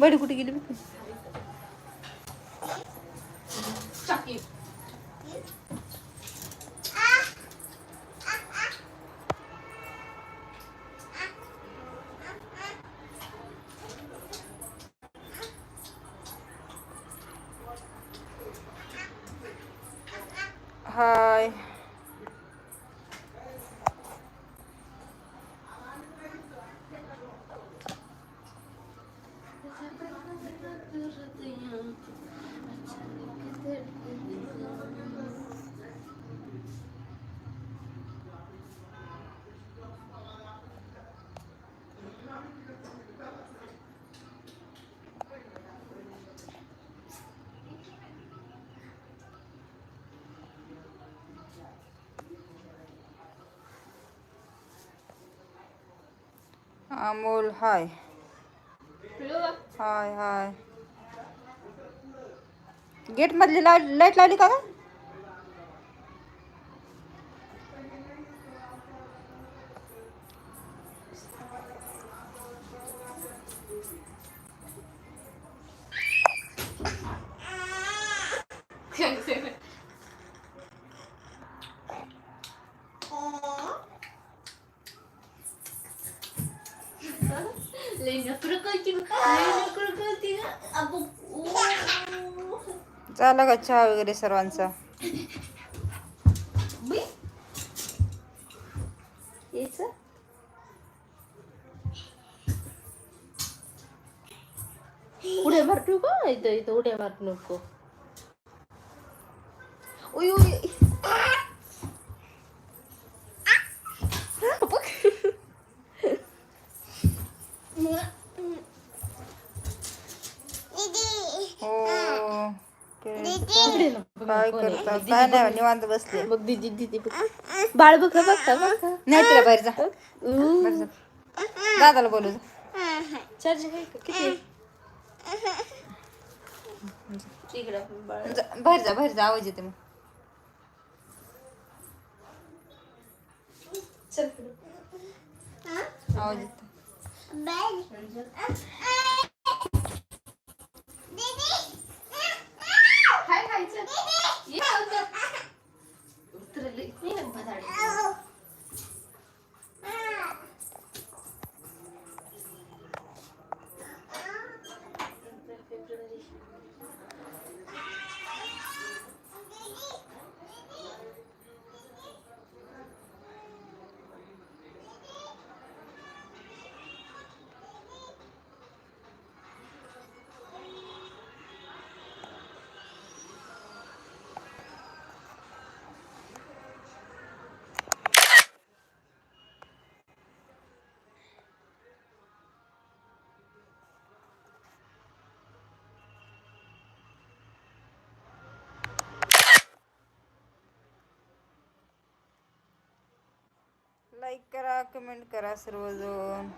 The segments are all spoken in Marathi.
बडी कुठे गेली बघ चॉकी hi Amol hi. Hi hi. Gate मधली लाइट लावली का ग? लई नखरं करती गं. लई नखरं करती गं. अबो, ओ. झाला का चहा वगैरे सर्वांचा बाई. यायचं? उड्या मारतो का इथं इथं उड्या मारू नको उय उय हो ते- उड्या नको. काय करता? काय नाही निवांत बसले. बघ दीदी दीदी बघ. बाळ बघ बघ नाही तिला बाहेर जा. ऊ. बाहेर जा. दादाला बोलू जा. चार्जिंग आहे का? किती इकडं बाळ. जा, बाहेर जा बाहेर जा. आवाज येते मग. चल आवाज येते काय खायचं ये ಉತ್ತರಲ್ಲಿ ನೀನು ಮಾತಾಡಿ. Oh. लाईक करा कमेंट करा सर्वजण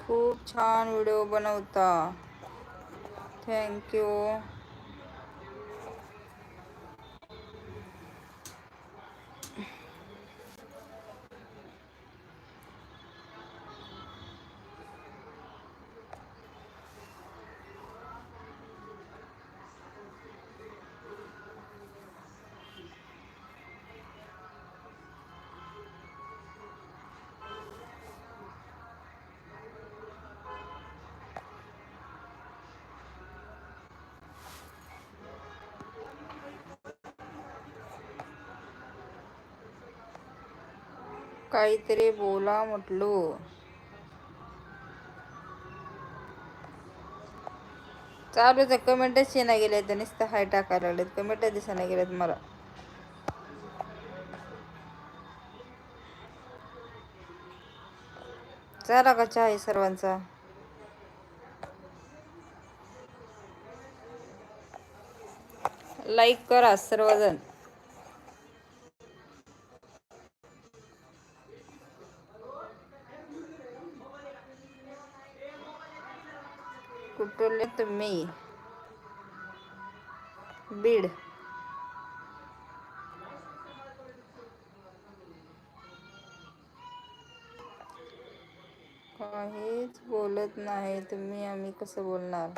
खूप छान व्हिडिओ बनवता। थँक्यू काहीतरी बोला म्हटलो. चालू तर कमेंटच येणा गेले तर नुसतं हाय टाकायला लागलेत. कमेंटच दिसायला गेलेत मला. चला का चहा आहे सर्वांचा. लाईक करा सर्वजण. कुठले बीड. काहीच बोलत नाही. तुम्ही आम्ही कसं बोलणार?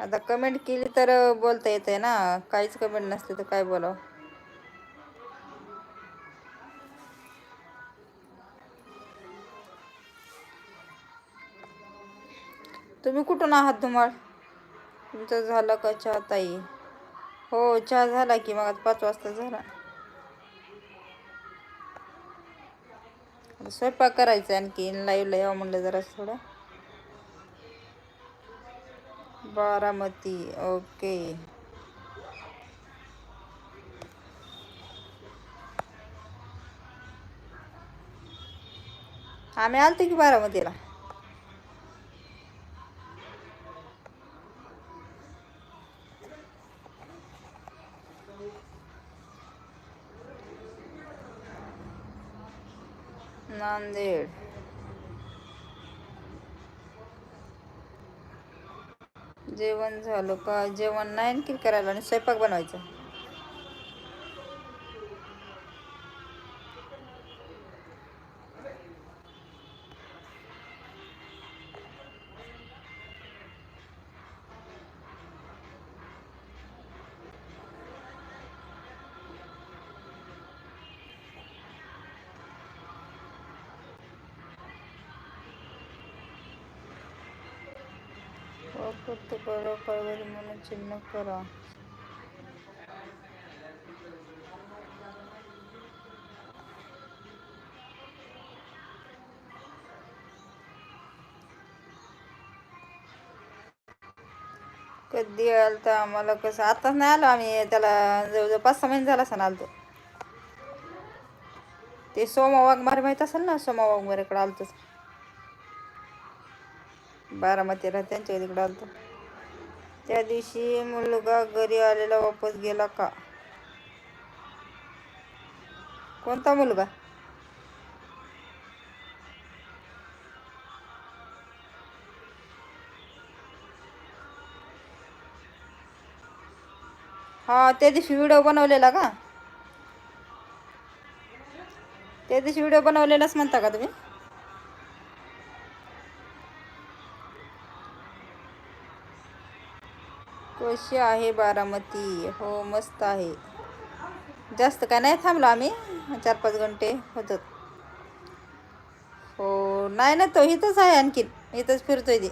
आता कमेंट केली तर बोलता येते ना? काहीच कमेंट नसते तर काय बोलावं? तुम्ही कुठून आहात धुमाळ? तुमचं झालं का चहा ताई? हो चहा झाला की मग पाच वाजता झाला. स्वयंपाक करायचा आणखी लाईव्हला यावं म्हणलं जरा थोडं. बारामती ओके. आम्ही आलतो की बारामतीला. जेवण झालं का? जेवण नाही आणखी करायला आणि स्वयंपाक बनवायचा. वापरतो करा कळवली म्हणून चिन्ह करा कधी आलं तर आम्हाला कसं आताच नाही आलो आम्ही त्याला जवळजवळ पाच सहा महिने झाला सण आलतो ते सोमा वाघमारे माहीत असेल ना सोमा वाघमारेकडे आलतोच. बारामतीला त्यांच्या तिकडं आलतो. त्या दिवशी मुलगा घरी आलेला वापस गेला का? कोणता मुलगा? हा त्या दिवशी व्हिडिओ बनवलेला का? त्या दिवशी व्हिडिओ बनवलेलाच म्हणता का तुम्ही? कशी आहे बारामती. हो मस्त आहे. जास्त काय नाही थांबलो आम्ही. चार पाच घंटे होतात. हो नाही ना तो इथंच आहे आणखीन. इथंच फिरतोय ते.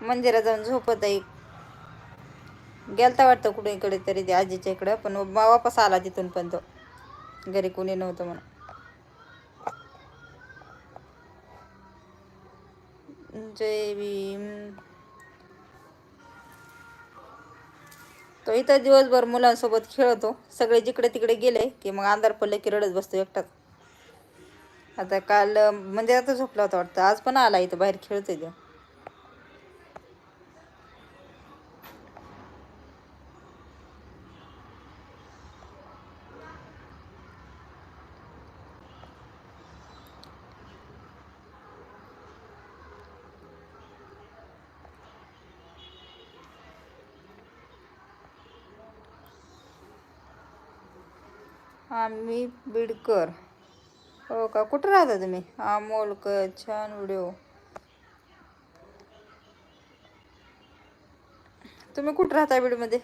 मंदिरात जाऊन झोपत आहे गेलता वाटतं कुठे इकडे तरी ते आजीच्या इकडं पण वापस आला तिथून पण तो. घरी कोणी नव्हतं म्हणून. जय भीम. तो इथं दिवसभर मुलांसोबत खेळतो. सगळे जिकडे तिकडे गेले की मग अंधार पडले की रडत बसतो एकटाच. आता काल म्हणजे आता झोपला होता वाटतं. आज पण आला इथं बाहेर खेळतोय हां आम्ही बिडकर. हो का? कुठं राहता तुम्ही? हां मोलकर छान व्हिडिओ. तुम्ही कुठं राहता बीडमध्ये?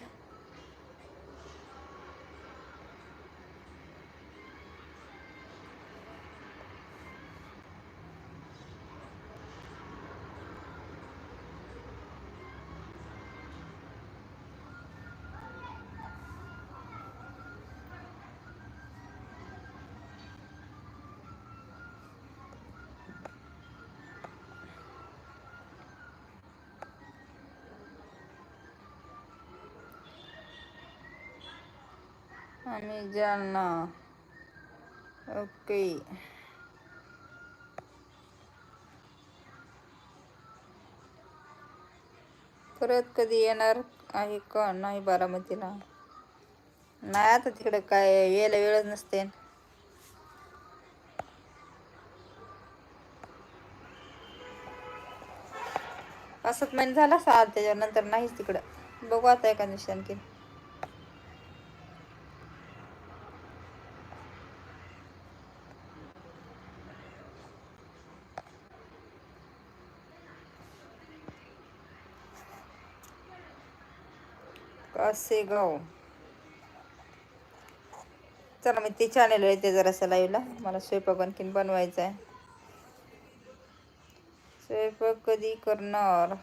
आम्ही जालना ओके. परत कधी येणार आहे का? नाही बारामतीला. नाही आता तिकडं काय यायला वेळच नसते. असंच सात महिने झाला सहा त्याच्यानंतर नाहीच तिकडं. बघू आता एका दिवशी आणखी कासेगाव हो. चला मी ते चॅनल येते जरासं लाईव्हला मला स्वयंपाक आणखीन बनवायचा आहे स्वयंपाक कधी करणार?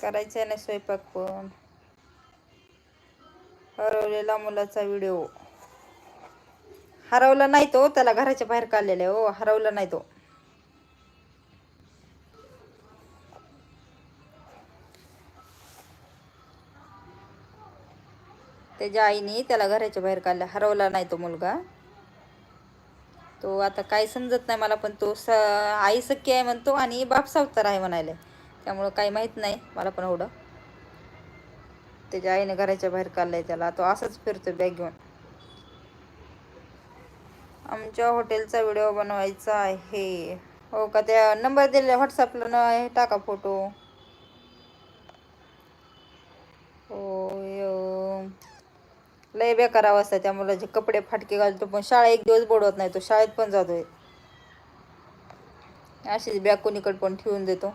करायचा आहे ना स्वयंपाक पण. हरवलेला मुलाचा व्हिडिओ हरवला नाही तो त्याला घराच्या बाहेर काढलेला आहे हो. हरवला नाही तो. त्याच्या आईने त्याला घराच्या बाहेर काढला. हरवला नाही तो मुलगा. तो आता काय समजत नाही मला पण तो स आई सख्खी आहे म्हणतो आणि बाप सावतार आहे म्हणायला. त्यामुळं काही माहीत नाही मला पण एवढं. त्याच्या आईने घराच्या बाहेर काढलाय त्याला. तो असंच फिरतो बॅग घेऊन. आमच्या हॉटेलचा व्हिडिओ बनवायचा आहे. हो का? त्या नंबर दिलेला व्हॉट्सअपला न हे टाका फोटो हो लय बेकार अवस्था त्या मुलाचे कपडे फाटके घालतो पण शाळा एक दिवस बोडवत नाही तो शाळेत पण जातोय. अशीच बॅग कोणीकडे पण ठेवून देतो.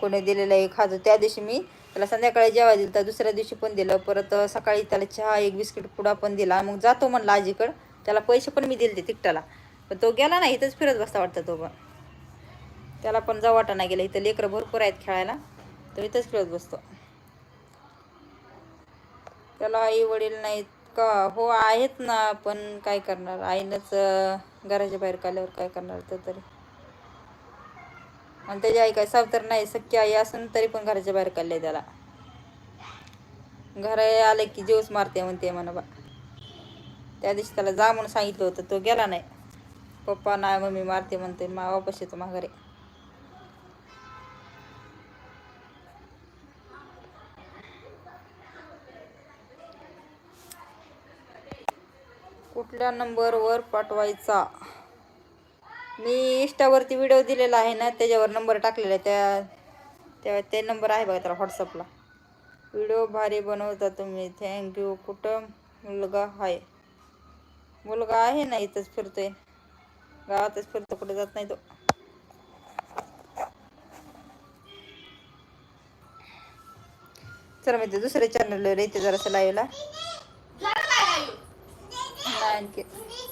कोणी दिलेला एक खातो त्या दिवशी मी त्याला संध्याकाळी जेव्हा दिलं तर दुसऱ्या दिवशी पण दिलं. परत सकाळी त्याला चहा एक बिस्किट पुडा पण दिला. मग जातो म्हणला आजीकडं. त्याला पैसे पण मी दिले तिकटाला. पण तो गेला नाही इथंच फिरत बसता वाटतं तो पण. त्याला पण जाऊ वाटा नाही गेला. इथं लेकरं भरपूर आहेत खेळायला. तर इथंच खेळत बसतो. त्याला आई वडील नाहीत. का? हो आहेत ना पण काय करणार? आईनंच घराच्या बाहेर काढल्यावर काय करणार तर तरी. आणि त्याची आई काय सावतर नाही सख्खी आई असून तरी पण घराच्या बाहेर काढले त्याला. घर आले की जीवच मारते म्हणते म्हणा बा. त्या दिवशी त्याला जा म्हणून सांगितलं होतं तो गेला नाही. पप्पा नाही मम्मी मारते म्हणते मा वापस येतो माघारी. कुठल्या नंबरवर पाठवायचा? मी इंस्टावरती व्हिडिओ दिलेला आहे ना त्याच्यावर नंबर टाकलेला आहे. त्या त्या ते नंबर आहे बघा त्याला व्हॉट्सअपला व्हिडिओ भारी बनवता तुम्ही. थँक्यू कुठं मुलगा आहे? मुलगा आहे ना इथंच फिरतोय. गावातच फिरतो कुठे जात नाही तो. चला मी ते दुसऱ्या चॅनलवर येते जरासं लाईव्हला झालं काय आई? नाही आणखी